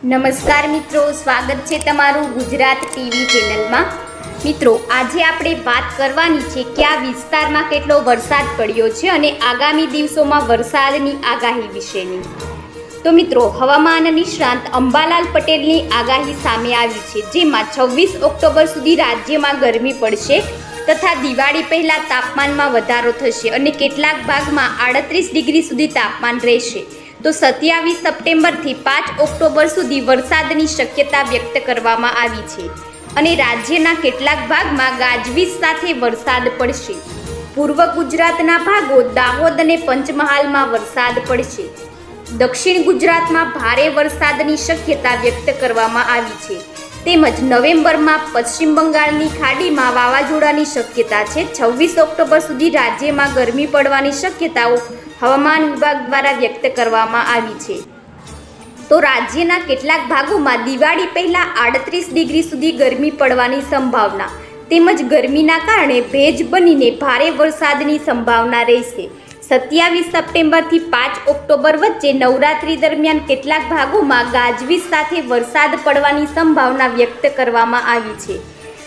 નમસ્કાર મિત્રો, સ્વાગત છે તમારું ગુજરાત ટીવી ચેનલમાં. મિત્રો, આજે આપણે વાત કરવાની છે કે આ વિસ્તારમાં કેટલો વરસાદ પડ્યો છે અને આગામી દિવસોમાં વરસાદની આગાહી વિશેની. તો મિત્રો, હવામાન નિષ્ણાંત અંબાલાલ પટેલની આગાહી સામે આવી છે, જેમાં છવ્વીસ ઓક્ટોબર સુધી રાજ્યમાં ગરમી પડશે તથા દિવાળી પહેલાં તાપમાનમાં વધારો થશે અને કેટલાક ભાગમાં આડત્રીસ ડિગ્રી સુધી તાપમાન રહેશે. તો સત્યાવીસ સપ્ટેમ્બરથી પાંચ ઓક્ટોબર સુધી વરસાદની શક્યતા વ્યક્ત કરવામાં આવી છે અને રાજ્યના કેટલાક ભાગમાં ગાજવીજ સાથે વરસાદ પડશે. પૂર્વ ગુજરાતના ભાગો દાહોદ અને પંચમહાલમાં વરસાદ પડશે. દક્ષિણ ગુજરાતમાં ભારે વરસાદની શક્યતા વ્યક્ત કરવામાં આવી છે. તેમજ નવેમ્બરમાં પશ્ચિમ બંગાળની ખાડીમાં વાવાઝોડાની શક્યતા છે. છવ્વીસ ઓક્ટોબર સુધી રાજ્યમાં ગરમી પડવાની શક્યતાઓ હવામાન વિભાગ દ્વારા વ્યક્ત કરવામાં આવી છે. તો રાજ્યના કેટલાક ભાગોમાં દિવાળી પહેલા આડત્રીસ ડિગ્રી સુધી ગરમી પડવાની સંભાવના, તેમજ ગરમીના કારણે ભેજ બનીને ભારે વરસાદની સંભાવના રહેશે. સત્યાવીસ સપ્ટેમ્બરથી પાંચ ઓક્ટોબર વચ્ચે નવરાત્રી દરમિયાન કેટલાક ભાગોમાં ગાજવીજ સાથે વરસાદ પડવાની સંભાવના વ્યક્ત કરવામાં આવી છે.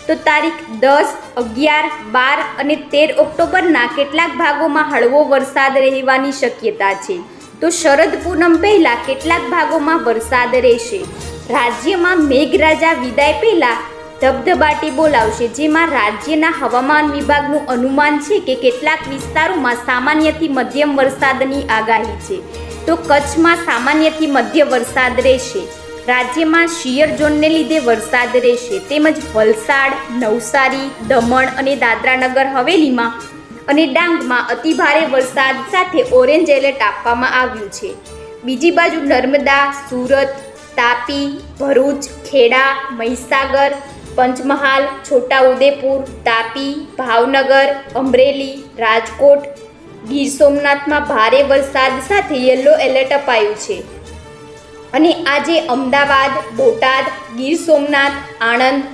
તો તારીખ દસ, અગિયાર, બાર અને તેર ઓક્ટોબરના કેટલાક ભાગોમાં હળવો વરસાદ રહેવાની શક્યતા છે. તો શરદ પૂનમ પહેલાં કેટલાક ભાગોમાં વરસાદ રહેશે. રાજ્યમાં મેઘરાજા વિદાય પહેલાં ધબધબાટી બોલાવશે, જેમાં રાજ્યના હવામાન વિભાગનું અનુમાન છે કે કેટલાક વિસ્તારોમાં સામાન્યથી મધ્યમ વરસાદની આગાહી છે. તો કચ્છમાં સામાન્યથી મધ્ય વરસાદ રહેશે. રાજ્યમાં શિયર ઝોનને લીધે વરસાદ રહેશે તેમજ વલસાડ, નવસારી, દમણ અને દાદરાનગર હવેલીમાં અને ડાંગમાં અતિભારે વરસાદ સાથે ઓરેન્જ એલર્ટ આપવામાં આવ્યું છે. બીજી બાજુ નર્મદા, સુરત, તાપી, ભરૂચ, ખેડા, મહીસાગર, પંચમહાલ, છોટાઉદેપુર, તાપી, ભાવનગર, અમરેલી, રાજકોટ, ગીર સોમનાથમાં ભારે વરસાદ સાથે યલો એલર્ટ અપાયું છે. અને આજે અમદાવાદ, બોટાદ, ગીર સોમનાથ, આણંદ,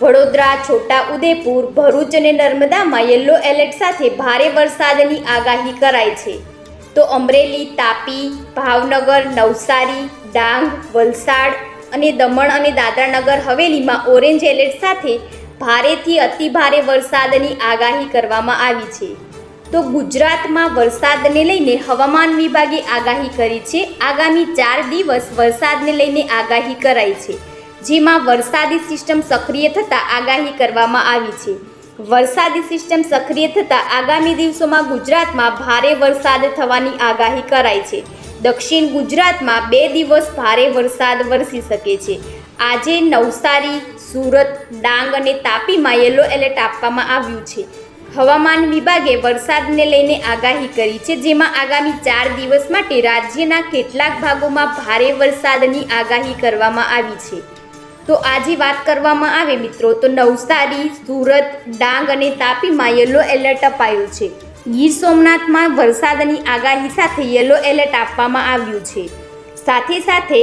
વડોદરા, છોટા ઉદેપુર, ભરૂચ અને નર્મદામાં યલો એલર્ટ સાથે ભારે વરસાદની આગાહી કરાઈ છે. તો અમરેલી, તાપી, ભાવનગર, નવસારી, ડાંગ, વલસાડ અને દમણ અને દાદરાનગર હવેલીમાં ઓરેન્જ એલર્ટ સાથે ભારેથી અતિભારે વરસાદની આગાહી કરવામાં આવી છે. તો ગુજરાતમાં વરસાદને લઈને હવામાન વિભાગે આગાહી કરી છે. આગામી ચાર દિવસ વરસાદને લઈને આગાહી કરાઈ છે. જેમાં વરસાદી સિસ્ટમ સક્રિય થતાં આગાહી કરવામાં આવી છે. વરસાદી સિસ્ટમ સક્રિય થતાં આગામી દિવસોમાં ગુજરાતમાં ભારે વરસાદ થવાની આગાહી કરાઈ છે. દક્ષિણ ગુજરાતમાં બે દિવસ ભારે વરસાદ વરસી શકે છે. આજે નવસારી, સુરત, ડાંગ અને તાપીમાં યલો એલર્ટ આપવામાં આવ્યું છે. હવામાન વિભાગે વરસાદને લઈને આગાહી કરી છે, જેમાં આગામી ચાર દિવસ માટે રાજ્યના કેટલાક ભાગોમાં ભારે વરસાદની આગાહી કરવામાં આવી છે. તો આજે વાત કરવામાં આવે મિત્રો, તો નવસારી, સુરત, ડાંગ અને તાપીમાં યલો એલર્ટ અપાયું છે. ગીર સોમનાથમાં વરસાદની આગાહી સાથે યલો એલર્ટ આપવામાં આવ્યું છે. સાથે સાથે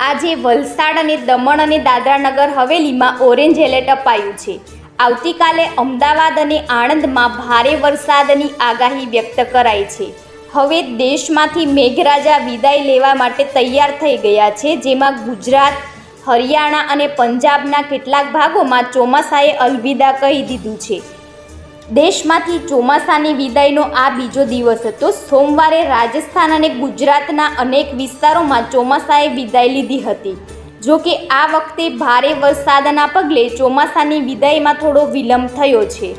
આજે વલસાડ અને દમણ અને દાદરાનગર હવેલીમાં ઓરેન્જ એલર્ટ અપાયું છે. આવતીકાલે અમદાવાદ અને આણંદમાં ભારે વરસાદની આગાહી વ્યક્ત કરાઈ છે. હવે દેશમાંથી મેઘરાજા વિદાય લેવા માટે તૈયાર થઈ ગયા છે, જેમાં ગુજરાત, હરિયાણા અને પંજાબના કેટલાક ભાગોમાં ચોમાસાએ અલવિદા કહી દીધું છે. દેશમાંથી ચોમાસાની વિદાયનો આ બીજો દિવસ હતો. સોમવારે રાજસ્થાન અને ગુજરાતના અનેક વિસ્તારોમાં ચોમાસાએ વિદાય લીધી હતી. જો કે આ વખતે ભારે વરસાદના પગલે ચોમાસાની વિદાયમાં થોડો વિલંબ થયો છે.